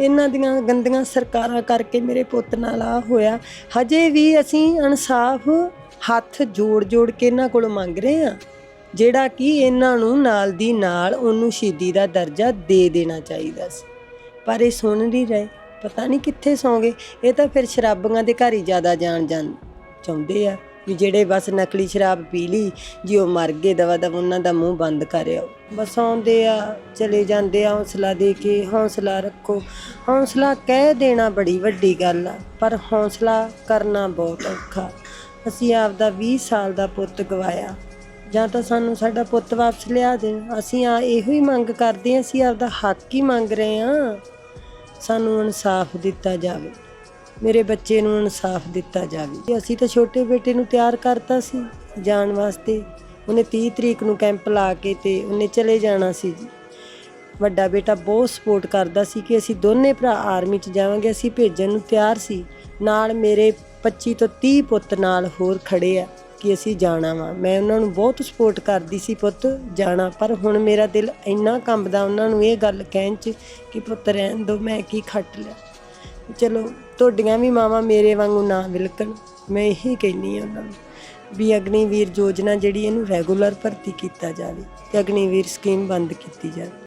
ਇਹਨਾਂ ਦੀਆਂ ਗੰਦੀਆਂ ਸਰਕਾਰਾਂ ਕਰਕੇ ਮੇਰੇ ਪੁੱਤ ਨਾਲ ਆ ਹੋਇਆ। ਹਜੇ ਵੀ ਅਸੀਂ ਇਨਸਾਫ ਹੱਥ ਜੋੜ ਜੋੜ ਕੇ ਇਹਨਾਂ ਕੋਲ ਮੰਗ ਰਹੇ ਆ ਜਿਹੜਾ ਕਿ ਇਹਨਾਂ ਨੂੰ ਨਾਲ ਦੀ ਨਾਲ ਉਹਨੂੰ ਸ਼ਹੀਦੀ ਦਾ ਦਰਜਾ ਦੇ ਦੇਣਾ ਚਾਹੀਦਾ ਸੀ। ਪਰ ਇਹ ਸੁਣ ਨਹੀਂ ਰਹੇ, ਪਤਾ ਨਹੀਂ ਕਿੱਥੇ ਸੌਂਗੇ ਇਹ ਤਾਂ ਫਿਰ ਸ਼ਰਾਬੀਆਂ ਦੇ ਘਰ ਹੀ ਜ਼ਿਆਦਾ ਜਾਣ ਜਾਣ ਚਾਹੁੰਦੇ ਆ। ਵੀ ਜਿਹੜੇ ਬਸ ਨਕਲੀ ਸ਼ਰਾਬ ਪੀ ਲਈ, ਜੀ ਉਹ ਮਰ ਗਏ, ਦਵਾ ਦਵ ਉਹਨਾਂ ਦਾ ਮੂੰਹ ਬੰਦ ਕਰਿਓ ਬਸ ਆਉਂਦੇ ਆ, ਚਲੇ ਜਾਂਦੇ ਆ, ਹੌਸਲਾ ਦੇ ਕੇ ਹੌਸਲਾ ਰੱਖੋ। ਹੌਸਲਾ ਕਹਿ ਦੇਣਾ ਬੜੀ ਵੱਡੀ ਗੱਲ ਆ, ਪਰ ਹੌਸਲਾ ਕਰਨਾ ਬਹੁਤ ਔਖਾ। ਅਸੀਂ ਆਪਦਾ 20 ਸਾਲ ਦਾ ਪੁੱਤ ਗਵਾਇਆ। ਜਾਂ ਤਾਂ ਸਾਨੂੰ ਸਾਡਾ ਪੁੱਤ ਵਾਪਸ ਲਿਆ ਦੇਣ ਅਸੀਂ ਆ ਇਹੋ ਹੀ ਮੰਗ ਕਰਦੇ ਹਾਂ, ਅਸੀਂ ਆਪਦਾ ਹੱਕ ਹੀ ਮੰਗ ਰਹੇ ਹਾਂ, ਸਾਨੂੰ ਇਨਸਾਫ ਦਿੱਤਾ ਜਾਵੇ। ਮੇਰੇ ਬੱਚੇ ਨੂੰ ਇਨਸਾਫ ਦਿੱਤਾ ਜਾਵੇ। ਅਸੀਂ ਤਾਂ ਛੋਟੇ ਬੇਟੇ ਨੂੰ ਤਿਆਰ ਕਰਤਾ ਸੀ ਜਾਣ ਵਾਸਤੇ। ਉਹਨੇ 30 ਤਰੀਕ ਨੂੰ ਕੈਂਪ ਲਾ ਕੇ ਤੇ ਉਹਨੇ ਚਲੇ ਜਾਣਾ ਸੀ ਜੀ। ਵੱਡਾ ਬੇਟਾ ਬਹੁਤ ਸਪੋਰਟ ਕਰਦਾ ਸੀ ਕਿ ਅਸੀਂ ਦੋਨੇ ਭਰਾ ਆਰਮੀ 'ਚ ਜਾਵਾਂਗੇ, ਅਸੀਂ ਭੇਜਣ ਨੂੰ ਤਿਆਰ ਸੀ। ਨਾਲ ਮੇਰੇ 25 ਤੋਂ 30 ਪੁੱਤ ਨਾਲ ਹੋਰ ਖੜੇ ਆ ਕਿ ਅਸੀਂ ਜਾਣਾ ਵਾ। ਮੈਂ ਉਹਨਾਂ ਨੂੰ ਬਹੁਤ ਸਪੋਰਟ ਕਰਦੀ ਸੀ ਪੁੱਤ ਜਾਣਾ, ਪਰ ਹੁਣ ਮੇਰਾ ਦਿਲ ਇੰਨਾ ਕੰਬਦਾ ਉਹਨਾਂ ਨੂੰ ਇਹ ਗੱਲ ਕਹਿਣ 'ਚ ਕਿ ਪੁੱਤ ਰਹਿਣ ਦੋ ਮੈਂ ਕੀ ਖੱਟ ਲਿਆ। ਚਲੋ, ਤੁਹਾਡੀਆਂ ਵੀ ਮਾਵਾਂ ਮੇਰੇ ਵਾਂਗੂ ਨਾ ਵਿਲਕਣ ਮੈਂ ਇਹੀ ਕਹਿੰਨੀ ਆ ਉਹਨਾਂ ਨੂੰ ਵੀ ਅਗਨੀਵੀਰ ਯੋਜਨਾ ਜਿਹੜੀ ਇਹਨੂੰ ਰੈਗੂਲਰ ਭਰਤੀ ਕੀਤਾ ਜਾਵੇ ਤੇ ਅਗਨੀਵੀਰ ਸਕੀਮ ਬੰਦ ਕੀਤੀ ਜਾਵੇ।